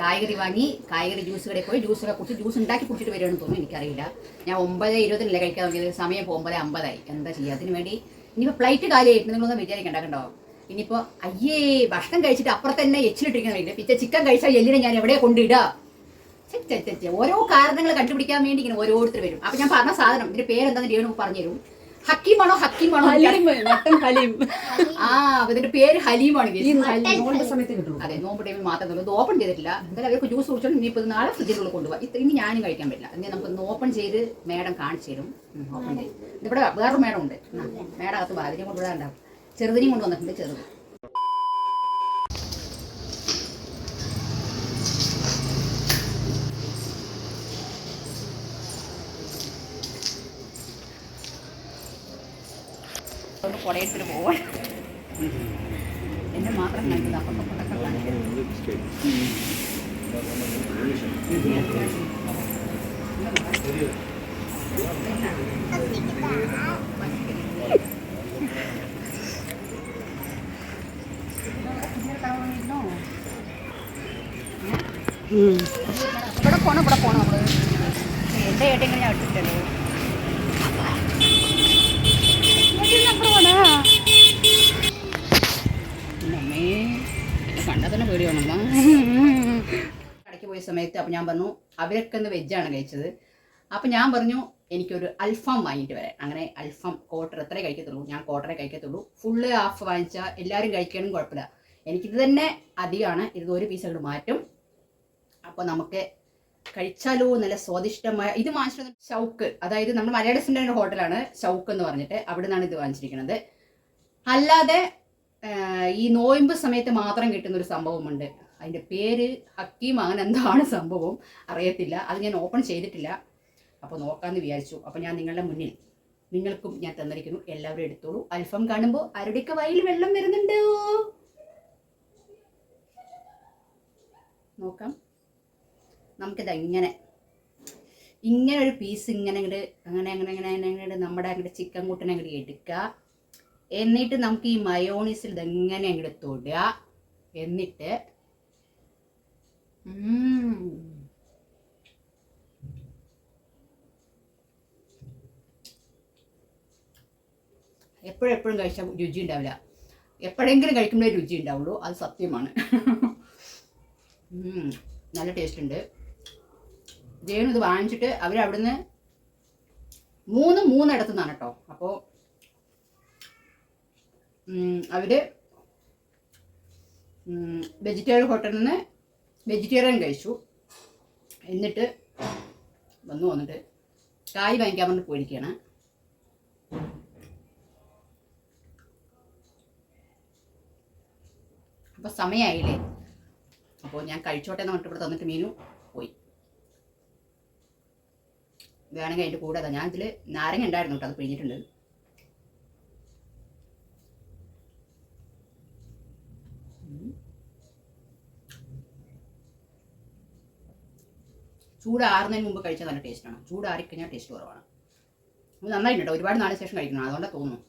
കായ്കറി വാങ്ങി കായ്കറി ജ്യൂസ് കടയിൽ പോയി ജ്യൂസൊക്കെ കുടിച്ച് ജ്യൂസ് ഉണ്ടാക്കി കുടിച്ചിട്ട് വരുമെന്ന് തോന്നുന്നു എനിക്കറിയില്ല. ഞാൻ ഒമ്പത് ഇരുപതിനല്ലേ കഴിക്കാൻ നോക്കിയത് സമയം ഒമ്പത് അമ്പതായി. എന്താ ചെയ്യുക അതിന് വേണ്ടി ഇനിയിപ്പോൾ ഫ്ലൈറ്റ് കാലിയായിട്ട് നിങ്ങളൊന്നും വിചാരിക്കണ്ട കണ്ടോ ഇനിയിപ്പോൾ അയ്യേ ഭക്ഷണം കഴിച്ചിട്ട് അപ്പുറത്ത് തന്നെ എച്ചിലിട്ടിരിക്കണില്ല പിന്നെ ചിക്കൻ കഴിച്ചാൽ എല്ലിനെ ഞാൻ എവിടെ കൊണ്ടിടുക. ഓരോ കാരണങ്ങൾ കണ്ടുപിടിക്കാൻ വേണ്ടി ഇങ്ങനെ ഓരോരുത്തർ വരും. അപ്പം ഞാൻ പറഞ്ഞ സാധനം ഇതിന്റെ പേരെന്താണെന്ന് രേണു പറഞ്ഞു തരും ഹക്കീമാണോ ഹക്കീമാണോ? മട്ടൻ ഹലീം. ആ അതിന്റെ പേര് ഹലീമാണ്. നോമ്പ് സമയത്ത് അതെ നോമ്പ് ടൈമിൽ മാത്രം ഇത് ഓപ്പൺ ചെയ്തിട്ടില്ല. എന്തായാലും അവർക്ക് ജ്യൂസ് കുടിച്ചോണ്ട് ഇനി ഇപ്പൊ നാളെ ഫ്രിഡ്ജിനുള്ളിൽ കൊണ്ടുപോകാം ഇത് ഇനി ഞാനും കഴിക്കാൻ പറ്റില്ല. ഇനി നമുക്ക് ഓപ്പൺ ചെയ്ത് മേഡം കാണിച്ചു തരും. ഓപ്പൺ ചെയ്ത്. ഇവിടെ വേറൊരു മേഡം ഉണ്ട്. മേഡം അകത്ത് ബാധിനെ കൊണ്ടുവിടാണ്ടാവും ചെറുതിനെയും കൊണ്ടുവന്നിട്ടുണ്ട് ചെറുത്. കുടയെടുത്തിട്ട് പോവാൻ എന്നെ മാത്രം അപ്പം പണ്ടൊക്കെ ഇവിടെ പോണം ഇവിടെ പോണം. നമ്മൾ എന്റെ ഏട്ടെങ്കിലും ഞാൻ ഇട്ടിട്ടല്ലോ അമ്മേ കണ്ടാൽ തന്നെ പേടിയാണമ്മ കടയ്ക്ക് പോയ സമയത്ത് അപ്പം ഞാൻ പറഞ്ഞു അവരൊക്കെ ഒന്ന് വെജാണ് കഴിച്ചത്. അപ്പം ഞാൻ പറഞ്ഞു എനിക്കൊരു അൽഫാം വാങ്ങിയിട്ട് വരാൻ. അങ്ങനെ അൽഫാം ക്വാർട്ടർ എത്ര കഴിക്കത്തുള്ളൂ. ഞാൻ ക്വാർട്ടറെ കഴിക്കത്തുള്ളൂ. ഫുള്ള് ഹാഫ് വാങ്ങിച്ചാൽ എല്ലാവരും കഴിക്കാനും കുഴപ്പമില്ല. എനിക്കിത് തന്നെ അധികമാണ്. ഇത് ഒരു പീസ് അങ്ങോട്ട് മാറ്റും. അപ്പോൾ നമുക്ക് കഴിച്ചാലോ നല്ല സ്വാദിഷ്ടമായ ഇത് വാങ്ങിച്ചിട്ട് ഷൗക്ക്. അതായത് നമ്മൾ മലയാളി സിന്റെ ഹോട്ടലാണ് ഷൗക്ക് എന്ന് പറഞ്ഞിട്ട് അവിടെ നിന്നാണ് ഇത് വാങ്ങിച്ചിരിക്കുന്നത്. അല്ലാതെ ഈ നോയമ്പ് സമയത്ത് മാത്രം കിട്ടുന്ന ഒരു സംഭവമുണ്ട്. അതിന്റെ പേര് ഹക്കീം അങ്ങനെ എന്താണ് സംഭവം അറിയത്തില്ല. അത് ഞാൻ ഓപ്പൺ ചെയ്തിട്ടില്ല. അപ്പോൾ നോക്കാമെന്ന് വിചാരിച്ചു. അപ്പോൾ ഞാൻ നിങ്ങളുടെ മുന്നിൽ നിങ്ങൾക്കും ഞാൻ തന്നിരിക്കുന്നു. എല്ലാവരും എടുത്തോളൂ. അൽഫം കാണുമ്പോൾ ആരുടെയൊക്കെ വയലിൽ വെള്ളം വരുന്നുണ്ടോ? നോക്കാം. നമുക്കിത് ഇങ്ങനെ. ഇങ്ങനെ ഒരു പീസ് ഇങ്ങനെ അങ്ങോട്ട് അങ്ങനെ അങ്ങനെ അങ്ങനെ അങ്ങനെ നമ്മുടെ അങ്ങോട്ട് ചിക്കൻ കൂട്ടിനെ അങ്ങോട്ട് എടുക്കുക. എന്നിട്ട് നമുക്ക് ഈ മയോണീസിൽ ഇതെങ്ങനെ അങ്ങോട്ട് തൊടുക? എന്നിട്ട്. എപ്പോഴെപ്പോഴും കഴിച്ചാൽ രുചി ഉണ്ടാവില്ല. എപ്പോഴെങ്കിലും കഴിക്കുമ്പോൾ രുചി ഉണ്ടാവുള്ളൂ. അത് സത്യമാണ്. നല്ല ടേസ്റ്റ് ഉണ്ട്. ജയനും ഇത് വാങ്ങിച്ചിട്ട് അവരവിടുന്ന് മൂന്ന് മൂന്നിടത്തു നിന്നാണ് കേട്ടോ. അപ്പോൾ അവർ വെജിറ്റേറിയൻ ഹോട്ടലിൽ നിന്ന് വെജിറ്റേറിയൻ കഴിച്ചു. എന്നിട്ട് വന്നു വന്നിട്ട് കായ് വാങ്ങിക്കാൻ വേണ്ടി പോയിരിക്കുകയാണ് അപ്പോൾ സമയമായില്ലേ അപ്പോൾ ഞാൻ കഴിച്ചോട്ടെ എന്ന് പറഞ്ഞിട്ട് ഇവിടെ തന്നിട്ട് മീനു പോയി. വേണമെങ്കിൽ അതിന്റെ കൂടെ അതാ. ഞാൻ ഇതിൽ നാരങ്ങ ഉണ്ടായിരുന്നു കേട്ടോ അത് പിഴിഞ്ഞിട്ടുണ്ട്. ചൂടാറുന്നതിന് മുമ്പ് കഴിച്ചാൽ നല്ല ടേസ്റ്റാണ് ചൂടാറിക്കഴിഞ്ഞാൽ ടേസ്റ്റ് കുറവാണ്. നന്നായിട്ടുണ്ട് ഒരുപാട് നാളിന് ശേഷം കഴിക്കണം. അതുകൊണ്ടാണ് തോന്നുന്നു.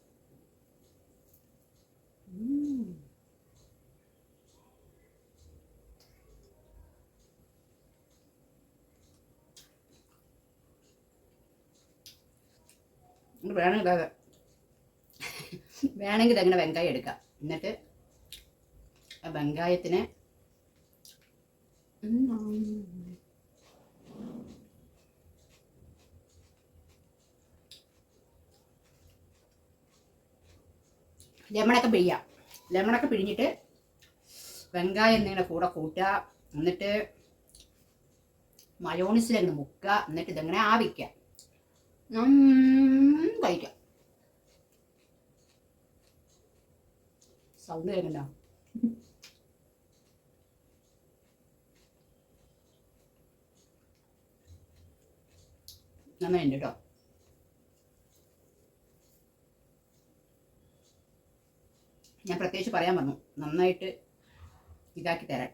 വേണമെങ്കിൽ വേണമെങ്കിൽ അങ്ങനെ വെങ്കായം എടുക്കാം. എന്നിട്ട് ആ വെങ്കായത്തിന് ലെമണൊക്കെ പിഴിയാം. ലെമണൊക്കെ പിഴിഞ്ഞിട്ട് വെങ്കായം എന്നിങ്ങനെ കൂടെ കൂട്ടുക. എന്നിട്ട് മയോണിസിൽ അങ്ങ് മുക്കുക. എന്നിട്ട് ഇതങ്ങനെ ആവിക്കുക. കഴിക്കാം സൗണ്ട് കേൾക്കണ്ട? നന്നായിട്ടുണ്ട് കേട്ടോ ഞാൻ പ്രത്യേകിച്ച് പറയാൻ പറഞ്ഞു നന്നായിട്ട് ഇതാക്കി തരാൻ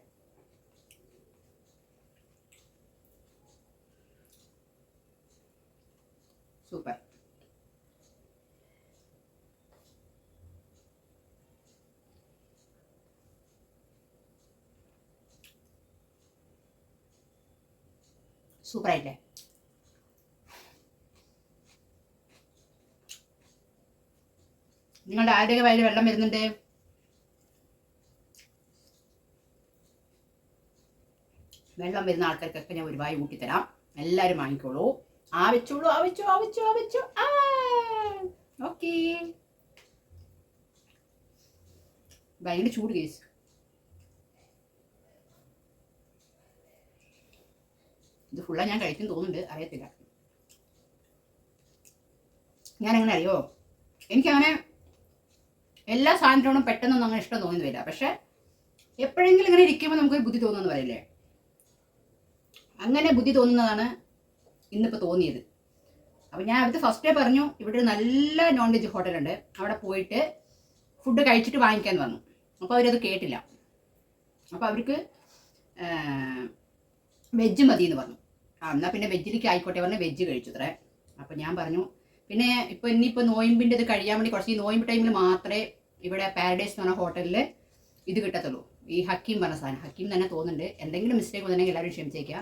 സൂപ്പർ. സൂപ്പറായില്ലേ? നിങ്ങളുടെ ആരോഗ്യമായിട്ട് വെള്ളം വരുന്നുണ്ട്? വെള്ളം വരുന്ന ആൾക്കാർക്കൊക്കെ ഞാൻ ഒരുപാട് കൂട്ടിത്തരാം എല്ലാവരും വാങ്ങിക്കോളൂ. ആവശ്യമുള്ളൂ ആവശ്യം ആവശ്യം ആവശ്യം ഓക്കേ. ഭയങ്കര ചൂട് കേസ്. ഇത് ഫുള്ളാ ഞാൻ കഴിക്കും തോന്നുന്നുണ്ട്. അറിയത്തില്ല. ഞാൻ എങ്ങനെ അറിയോ? എനിക്കങ്ങനെ എല്ലാ സാധനത്തോടും പെട്ടെന്നൊന്നും അങ്ങനെ ഇഷ്ടം തോന്നുന്നില്ല. പക്ഷെ എപ്പോഴെങ്കിലും ഇങ്ങനെ ഇരിക്കുമ്പോൾ നമുക്കൊരു ബുദ്ധി തോന്നുന്നു പറയില്ലേ? അങ്ങനെ ബുദ്ധി തോന്നുന്നതാണ് ഇന്നിപ്പോൾ തോന്നിയത്. അപ്പം ഞാൻ അവിടുത്തെ ഫസ്റ്റ് ഡേ പറഞ്ഞു ഇവിടെ ഒരു നല്ല നോൺ വെജ് ഹോട്ടലുണ്ട് അവിടെ പോയിട്ട് ഫുഡ് കഴിച്ചിട്ട് വാങ്ങിക്കാൻ പറഞ്ഞു. അപ്പോൾ അവരത് കേട്ടില്ല. അപ്പോൾ അവർക്ക് വെജ് മതി എന്ന് പറഞ്ഞു. ആ എന്നാൽ പിന്നെ വെജിലേക്ക് ആയിക്കോട്ടെ പറഞ്ഞ് വെജ് കഴിച്ചു അത്രേ അപ്പോൾ ഞാൻ പറഞ്ഞു പിന്നെ ഇപ്പോൾ ഇനിയിപ്പോൾ നോയിമ്പിന്റെ ഇത് കഴിയാൻ വേണ്ടി കുറച്ച് ഈ നോയിമ്പ് ടൈമിൽ മാത്രമേ ഇവിടെ പാരഡൈസ് എന്ന് പറഞ്ഞ ഹോട്ടലിൽ ഇത് കിട്ടത്തുള്ളൂ. ഈ ഹക്കീം പറഞ്ഞ സാധനം. ഹക്കീം തന്നെ തോന്നുന്നുണ്ട്. എന്തെങ്കിലും മിസ്റ്റേക്ക് വന്നിട്ടുണ്ടെങ്കിൽ എല്ലാവരും ക്ഷമിച്ചേക്കുക.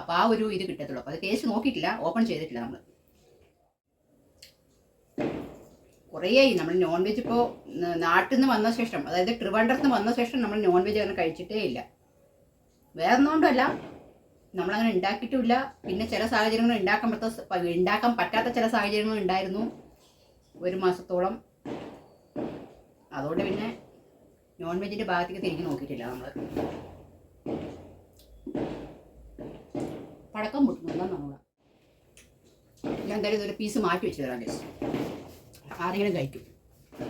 അപ്പോൾ ആ ഒരു ഇത് കിട്ടത്തുള്ളൂ. അപ്പോൾ അത് ടേസ്റ്റ് നോക്കിയിട്ടില്ല ഓപ്പൺ ചെയ്തിട്ടില്ല നമ്മൾ കുറേയായി നമ്മൾ നോൺ വെജ് ഇപ്പോൾ നാട്ടിൽ നിന്ന് വന്ന ശേഷം അതായത് ട്രിവാൻഡ്രത്ത് വന്ന ശേഷം നമ്മൾ നോൺ വെജ് അങ്ങനെ കഴിച്ചിട്ടേ ഇല്ല. വേറെ ഒന്നുകൊണ്ടല്ല നമ്മളങ്ങനെ ഉണ്ടാക്കിയിട്ടുമില്ല പിന്നെ ചില സാഹചര്യങ്ങൾ ഉണ്ടാക്കാൻ പറ്റാത്ത ഉണ്ടാക്കാൻ പറ്റാത്ത ചില സാഹചര്യങ്ങൾ ഉണ്ടായിരുന്നു ഒരു മാസത്തോളം. അതുകൊണ്ട് പിന്നെ നോൺ വെജിന്റെ ഭാഗത്തേക്ക് തിരിഞ്ഞ് നോക്കിയിട്ടില്ല നമ്മൾ പടക്കം പൊട്ടുന്നില്ല നമ്മൾ ഞാൻ എന്തായാലും ഇതൊരു പീസ് മാറ്റി വെച്ച് തരാം ഗസ് ആരെങ്കിലും കഴിക്കും.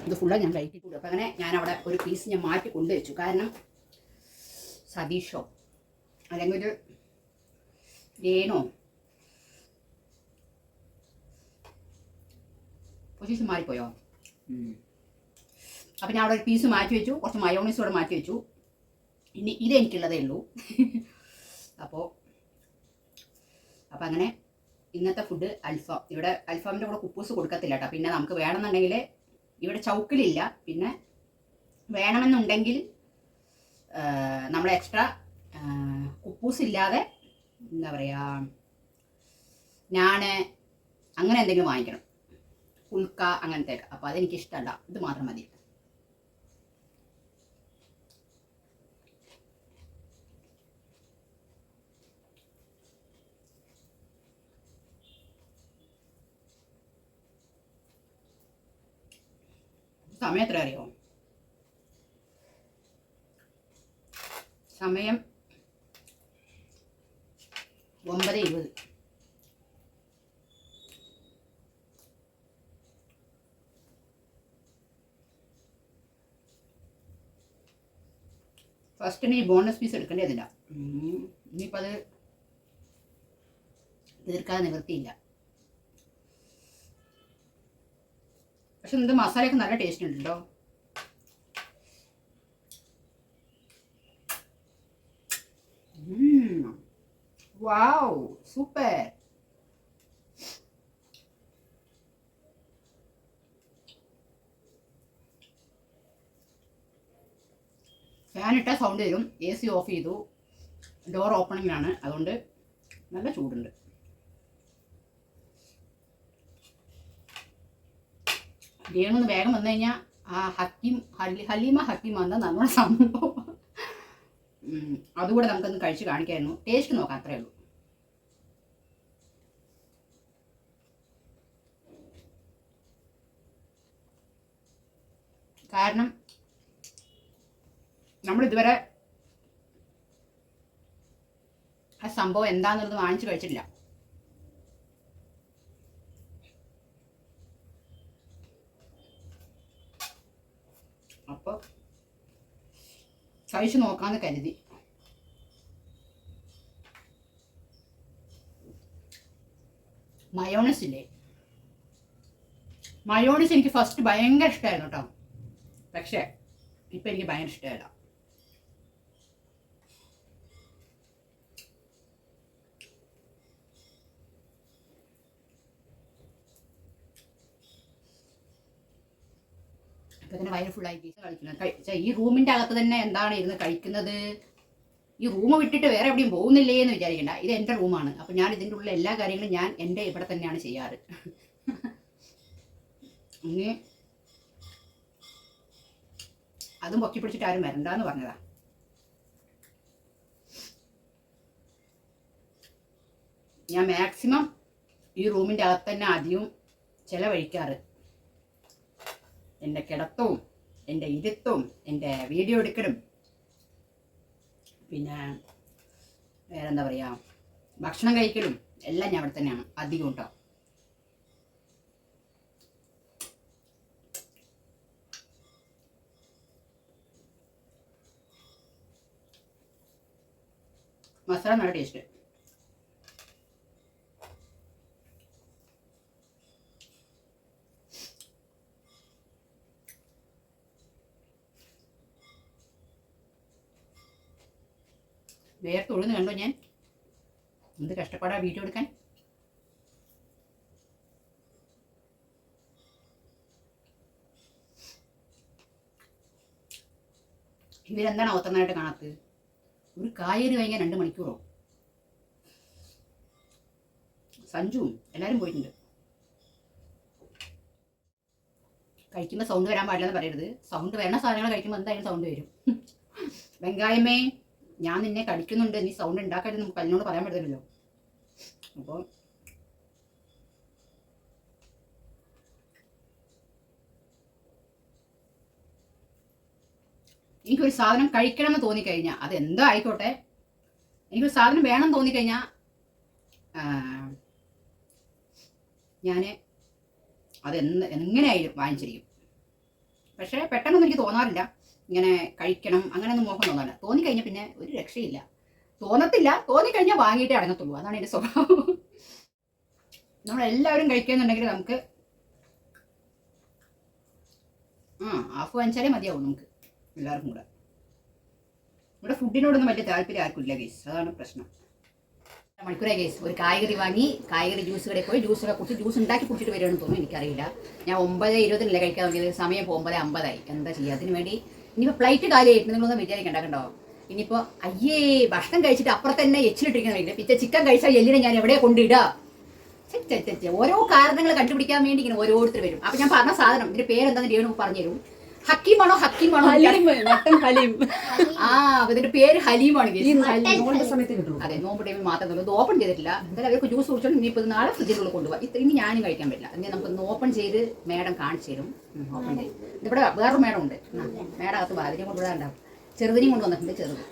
ഇത് ഫുള്ളാണ് ഞാൻ കഴിക്കിട്ടുള്ളൂ അപ്പം അങ്ങനെ ഞാൻ അവിടെ ഒരു പീസ് ഞാൻ മാറ്റി കൊണ്ടുവച്ചു. കാരണം സതീഷോ അല്ലെങ്കിൽ ഒരു രേനോ പൊസിഷൻ മാറിപ്പോയോ? അപ്പം ഞാൻ അവിടെ ഒരു പീസ് മാറ്റി വെച്ചു. കുറച്ച് മയോണീസ് കൂടെ മാറ്റി വെച്ചു. ഇനി ഇത് എനിക്കുള്ളതേ ഉള്ളൂ. അപ്പോൾ അപ്പം അങ്ങനെ ഇന്നത്തെ ഫുഡ് അൽഫാം. ഇവിടെ അൽഫാമിന്റെ കൂടെ കുപ്പൂസ് കൊടുക്കത്തില്ല കേട്ടോ. പിന്നെ നമുക്ക് വേണമെന്നുണ്ടെങ്കിൽ ഇവിടെ ചൗക്കിലില്ല. പിന്നെ വേണമെന്നുണ്ടെങ്കിൽ നമ്മൾ എക്സ്ട്രാ കുപ്പൂസ് ഇല്ലാതെ എന്താ പറയുക ഞാൻ അങ്ങനെ എന്തെങ്കിലും വാങ്ങിക്കണം. ഉൽക്ക അങ്ങനത്തെ അപ്പോൾ അതെനിക്കിഷ്ടമല്ല ഇത് മാത്രം മതി. സമയം എത്ര അറിയോ സമയം ഒമ്പത് ഇരുപത്. ഫസ്റ്റ് ഈ ബോണസ് പീസ് എടുക്കേണ്ടതില്ല. ഇനിയിപ്പോൾ അത് തീർക്കാതെ നിവൃത്തിയില്ല. പക്ഷെ ഇത് മസാലയൊക്കെ നല്ല ടേസ്റ്റ് ഉണ്ട് കേട്ടോ വാവ് സൂപ്പർ ഫാനിട്ട സൗണ്ട് വരും എ സി ഓഫ് ചെയ്തു ഡോർ ഓപ്പണിങ്ങിലാണ് അതുകൊണ്ട് നല്ല ചൂടുണ്ട്. രേണുന്ന് വേഗം വന്നു കഴിഞ്ഞാൽ ആ ഹക്കീം ഹലി ഹലീമ ഹക്കീം വന്ന നമ്മുടെ സംഭവം. അതുകൂടെ നമുക്കൊന്ന് കഴിച്ച് കാണിക്കായിരുന്നു. ടേസ്റ്റ് നോക്കാം അത്രേ ഉള്ളൂ. കാരണം നമ്മൾ ഇതുവരെ ആ സംഭവം എന്താന്നുള്ളത് വാങ്ങിച്ചു കഴിച്ചിട്ടില്ല. അപ്പോൾ കഴിച്ചു നോക്കാന്ന് കരുതി. മയോണസ് ഇല്ലേ? മയോണസ് എനിക്ക് ഫസ്റ്റ് ഭയങ്കര ഇഷ്ടമായിരുന്നു കേട്ടോ പക്ഷേ ഇപ്പം എനിക്ക് ഭയങ്കര ഇഷ്ടമല്ല ഇപ്പൊ തന്നെ വയറ് ഫുള്ളായി കഴിക്കുന്നത് ഈ റൂമിന്റെ അകത്ത് തന്നെ എന്താണ് ഇരുന്ന് കഴിക്കുന്നത് ഈ റൂം വിട്ടിട്ട് വേറെ എവിടെയും പോകുന്നില്ലേ എന്ന് വിചാരിക്കണ്ട. ഇത് എന്റെ റൂമാണ്. അപ്പോൾ ഞാൻ ഇതിന്റെ ഉള്ളിൽ എല്ലാ കാര്യങ്ങളും ഞാൻ എന്റെ ഇവിടെ തന്നെയാണ് ചെയ്യാറ്. ഇനി അതും പൊക്കി പിടിച്ചിട്ട് ആരും വരണ്ടെന്ന് പറഞ്ഞതാ. ഞാൻ മാക്സിമം ഈ റൂമിന്റെ അകത്ത് തന്നെ ചിലവഴിക്കാറ്. എന്റെ കിടത്തവും എന്റെ ഇരുത്തവും എന്റെ വീഡിയോ എടുക്കലും. പിന്നെ വേറെന്താ പറയുക ഭക്ഷണം കഴിക്കലും എല്ലാം ഞാൻ അവിടെ തന്നെയാണ് അധികം കേട്ടോ മസാല നല്ല ടേസ്റ്റ് വേർത്ത് ഉഴുന്ന് കണ്ടോ ഞാൻ? എന്ത് കഷ്ടപ്പാടാ വീഡിയോ എടുക്കാൻ? ഇവരെന്താണ് അവത്തന്നായിട്ട് കാണാത്തത്? ഒരു കായര് കഴിഞ്ഞാൽ രണ്ട് മണിക്കൂറോ? സഞ്ജുവും എല്ലാവരും പോയിട്ടുണ്ട്. കഴിക്കുമ്പോൾ സൗണ്ട് വരാൻ പാടില്ലെന്ന് പറയരുത്. സൗണ്ട് വരണ സാധനങ്ങൾ കഴിക്കുമ്പോൾ എന്തായാലും സൗണ്ട് വരും. വെങ്കായമേ ഞാൻ നിന്നെ കടിക്കുന്നുണ്ട് നീ സൗണ്ട് ഉണ്ടാക്കരുത് നമുക്ക് അതിനോട് പറയാൻ പറ്റത്തില്ലല്ലോ. അപ്പോൾ എനിക്കൊരു സാധനം കഴിക്കണം എന്ന് തോന്നിക്കഴിഞ്ഞാൽ അത് എന്തോ ആയിക്കോട്ടെ. എനിക്കൊരു സാധനം വേണം തോന്നിക്കഴിഞ്ഞാൽ ഞാൻ അത് എന്ന് എങ്ങനെയായാലും വാങ്ങിച്ചിരിക്കും. പക്ഷേ പെട്ടെന്നൊന്നും എനിക്ക് തോന്നാറില്ല. ഇങ്ങനെ കഴിക്കണം അങ്ങനെ അങ്ങനെയൊന്നും മോഹം തോന്നി തോന്നിക്കഴിഞ്ഞാൽ പിന്നെ ഒരു രക്ഷയില്ല. തോന്നത്തില്ല തോന്നിക്കഴിഞ്ഞാൽ വാങ്ങിയിട്ടേ അടങ്ങത്തുള്ളൂ. അതാണ് എന്റെ സ്വഭാവം. നമ്മളെല്ലാവരും കഴിക്കുന്നുണ്ടെങ്കിൽ നമുക്ക് ആ ഹാഫ് വാങ്ങിച്ചാലേ മതിയാവും നമുക്ക് എല്ലാവർക്കും കൂടെ. ഇവിടെ ഫുഡിനോടൊന്നും വലിയ താല്പര്യം ആർക്കില്ല ഗേസ് അതാണ് പ്രശ്നം. മണിക്കൂറേ ഗേസ് ഒരു കായ്കറി വാങ്ങി കായ്കറി ജ്യൂസ് കടയിൽ പോയി ജ്യൂസൊക്കെ കുടിച്ച് ജ്യൂസ് ഉണ്ടാക്കി കുടിച്ചിട്ട് വരുവാണെന്ന് തോന്നുന്നു. എനിക്കറിയില്ല. ഞാൻ ഒമ്പത് ഇരുപതിനല്ലേ കഴിക്കാൻ തുടങ്ങിയത്? സമയം ഒമ്പത് അമ്പതായി. എന്താ ചെയ്യുക അതിന് വേണ്ടി ഇനിയിപ്പോൾ ഫ്ലൈറ്റ് കാലിയായിട്ട് നിങ്ങളൊന്നും വിചാരിക്കണ്ട കണ്ടോ ഇനിയിപ്പോൾ അയ്യേ ഭക്ഷണം കഴിച്ചിട്ട് അപ്പുറത്ത് തന്നെ എച്ചിലിട്ടിരിക്കുന്നില്ല പിന്നെ ചിക്കൻ കഴിച്ചാൽ എല്ലിനെ ഞാൻ എവിടെ കൊണ്ടിടുക. ഓരോ കാരണങ്ങൾ കണ്ടുപിടിക്കാൻ വേണ്ടി ഇങ്ങനെ ഓരോരുത്തർ വരും. അപ്പം ഞാൻ പറഞ്ഞ സാധനം ഇതിന്റെ പേരെന്താണെന്ന് രേണു പറഞ്ഞു തരും ഹക്കീമാണോ ഹക്കീമാണോ ഹലീം മട്ടൻ ഹലീം. ആ അതിന്റെ പേര് ഹലീമാണ് അതെ നോമ്പ് ടൈമിൽ മാത്രം തന്നു. ഇത് ഓപ്പൺ ചെയ്തിട്ടില്ല. എന്തായാലും അവർക്ക് ജ്യൂസ് കുടിച്ചോണ്ട് ഇനി ഇപ്പൊ നാളെ ഫ്രിഡ്ജിലുള്ള കൊണ്ടുപോകാം ഇത്ര ഇനി ഞാനും കഴിക്കാൻ പറ്റില്ല. ഇനി നമുക്ക് ഓപ്പൺ ചെയ്ത് മേഡം കാണിച്ചു തരും. ഓപ്പൺ ചെയ്ത്. ഇവിടെ വേറൊരു മേഡം ഉണ്ട്. മേഡം അകത്ത് അതിനെ കൊണ്ടുവരാണ്ടാവും ചെറുതിനെയും കൊണ്ടുവന്നിട്ടുണ്ട് ചെറുത്.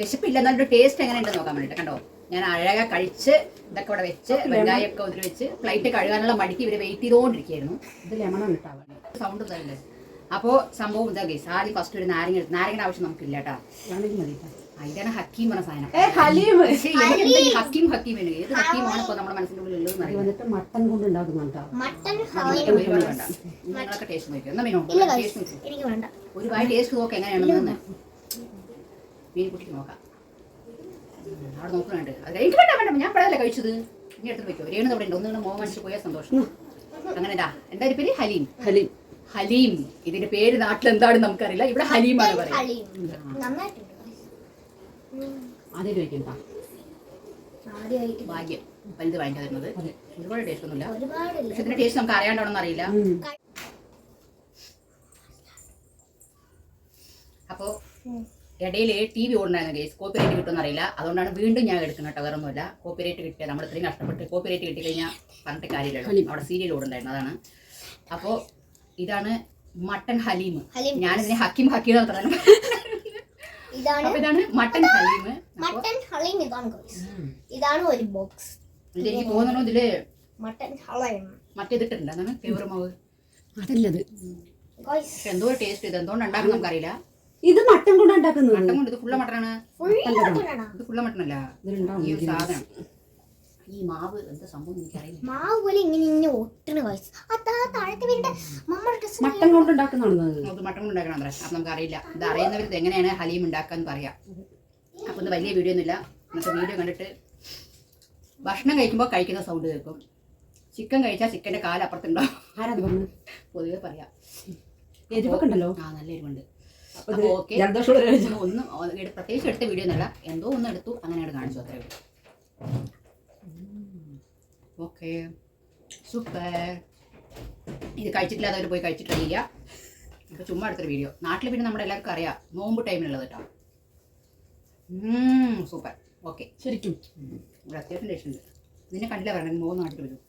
വിശപ്പില്ല. എന്നാലും ടേസ്റ്റ് എങ്ങനെ ഉണ്ടെന്ന് നോക്കാൻ വേണ്ടിട്ട് കണ്ടോ? ഞാൻ അഴകെ കഴിച്ച് ഇതൊക്കെ ഇവിടെ വെച്ച് വെങ്കായൊക്കെ ഒതിരി വെച്ച് ഫ്ലൈറ്റ് കഴുകാനുള്ള മടിക്ക് ഇവർ വെയിറ്റ് ചെയ്തുകൊണ്ടിരിക്കുകയായിരുന്നു ഇത് ലെമണം ഇട്ടാവാണ് സൗണ്ട് ഇതല്ലേ അപ്പോൾ സംഭവം ഇതാ ഗേസ് ആദ്യം ഫസ്റ്റ് ഒരു നാരങ്ങ എടുത്ത് നാരങ്ങയുടെ ആവശ്യം നമുക്കില്ല കേട്ടോ. അതിന്റെ ഹക്കീം പറഞ്ഞ സാധനം. ഹക്കീം ഹക്കീം ഏത് ഹക്കീമാണ് ഇപ്പോൾ നമ്മുടെ മനസ്സിന്റെ ഉള്ളിൽ ഉള്ളത് വന്നിട്ട് മട്ടൻ കൊണ്ട് ഒരുപാട് നിങ്ങളൊക്കെ ടേസ്റ്റ് നോക്കിയോ എന്നാ മീനോ? ടേസ്റ്റ് നോക്കി. എനിക്ക് വേണ്ട. ഒരു വായി ടേസ്റ്റ് നോക്കാം എങ്ങനെയാണെന്ന്. മീൻ കുട്ടിക്ക് നോക്കാം. അവിടെ നോക്കുന്നുണ്ട്. അത് എനിക്ക് വേണ്ട വേണ്ട. ഞാൻ പഴയല്ലേ കഴിച്ചത്? ഇനി എടുത്ത് വെക്കോ. രേണു അവിടെ ഉണ്ട്. ഒന്നുകൂടെ മോഹൻ മനസ്സിൽ പോയാൽ സന്തോഷം. അങ്ങനെ എന്താ എന്താ പേര്? ഹലീം. ഹലീം. ഹലീം. ഇതിന്റെ പേര് നാട്ടിൽ എന്താണെന്ന് നമുക്കറിയില്ല. ഇവിടെ ഹലീമാണ് പറയുന്നത്. ആദ്യം ആദ്യമായിട്ട് ഭാഗ്യം. വലുത് വാങ്ങിക്കാൻ തരുന്നത്. ഒരുപാട് ടേസ്റ്റ് ഒന്നുമില്ല. പക്ഷെ ഇതിന്റെ ടേസ്റ്റ് നമുക്ക് അറിയാണ്ടാണെന്ന് അറിയില്ല. ഉം. ഇടയിൽ ടി വി ഓടുന്നായിരുന്നു കേസ് കോപ്പിറൈറ്റ് റേറ്റ് അറിയില്ല അതുകൊണ്ടാണ് വീണ്ടും ഞാൻ എടുക്കുന്നത് കേട്ടോ വേറെ ഒന്നുമില്ല കോപ്പിറൈറ്റ് കിട്ടിയ നമ്മൾ ഇത്രയും കഷ്ടപ്പെട്ട് കോപ്പിറൈറ്റ് റേറ്റ് കിട്ടിക്കഴിഞ്ഞാൽ പറഞ്ഞിട്ട് കാര്യമില്ലല്ലോ. അവിടെ സീരിയൽ ഓടുണ്ടായിരുന്നു അതാണ്. അപ്പോൾ ഇതാണ് മട്ടൻ ഹലീം. ഞാനിതിനെ ഹക്കീം ഹക്കീം പറഞ്ഞു ഇതാണ് ഇതാണ് മട്ടൻ ഹലീം. മട്ടൻ ഹലീം ഇതാണ്. ഇതാണ് ഒരു ബോക്സ് എനിക്ക് തോന്നുന്നു ഇതിൽ മട്ടൻ ഹലീം. മറ്റേതിട്ടുണ്ട് എന്താണ് കേവറമാവ് അതല്ലത്. എന്തോ ടേസ്റ്റ് ഇത്. എന്തുകൊണ്ട് ഉണ്ടാക്കും നമുക്കറിയില്ല. ഇത് മട്ടൻ കൊണ്ട് ഉണ്ടാക്കുന്നത്? മട്ടൻ കൊണ്ട് ഇത് ഫുള്ള മട്ടനാണ്. ഇത് ഫുള്ള മട്ടനല്ല. ഈ ഒരു സാധനം. ഈ മാവ് എന്താ സംഭവം എനിക്കറിയില്ല. മാവ് പോലെ ഇങ്ങനെ ഇങ്ങനെ ഒട്ടണ വയസ്സ് അതാ താഴത്തെ വീണ്ട മട്ടൻ കൊണ്ട് ഉണ്ടാക്കുന്നതാണ് നമുക്ക് മട്ടൺ ഉണ്ടാക്കണം അത്ര അത് നമുക്ക് അറിയില്ല ഇത് അറിയുന്നവർ ഇത് എങ്ങനെയാണ് ഹലീം ഉണ്ടാക്കാന്ന് പറയാം. അപ്പൊ ഒന്ന് വലിയ വീഡിയോ ഒന്നുമില്ല. ഇന്നത്തെ വീഡിയോ കണ്ടിട്ട് ഭക്ഷണം കഴിക്കുമ്പോൾ കഴിക്കുന്ന സൗണ്ട് കേൾക്കും. ചിക്കൻ കഴിച്ചാൽ ചിക്കന്റെ കാലപ്പുറത്തുണ്ടോ ആരാ പൊതുവെ പറയാം. എരിവൊക്കെ ഉണ്ടല്ലോ? ആ നല്ല എരിവുണ്ട്. കഴിച്ചു. ഒന്നും പ്രത്യേകിച്ച് എടുത്ത വീഡിയോ എന്നല്ല എന്തോ ഒന്ന് എടുത്തു. അങ്ങനെയാണ് കാണിച്ചു അത്രേ ഓക്കെ. സൂപ്പർ. ഇത് കഴിച്ചിട്ടില്ലാത്തവർ പോയി കഴിച്ചിട്ട് ഇപ്പൊ അപ്പോൾ ചുമ്മാ എടുത്തൊരു വീഡിയോ നാട്ടിൽ പിന്നെ നമ്മുടെ എല്ലാവർക്കും അറിയാം. നോമ്പ് ടൈമിലുള്ളത് കേട്ടോ. സൂപ്പർ. ഓക്കെ. ശരിക്കും. ഇവിടെ അത്യാവശ്യം ടേസ്റ്റ് ഉണ്ട്. നിന്നെ കണ്ടില്ല പറഞ്ഞു മോന്ന് നാട്ടിൽ വരും.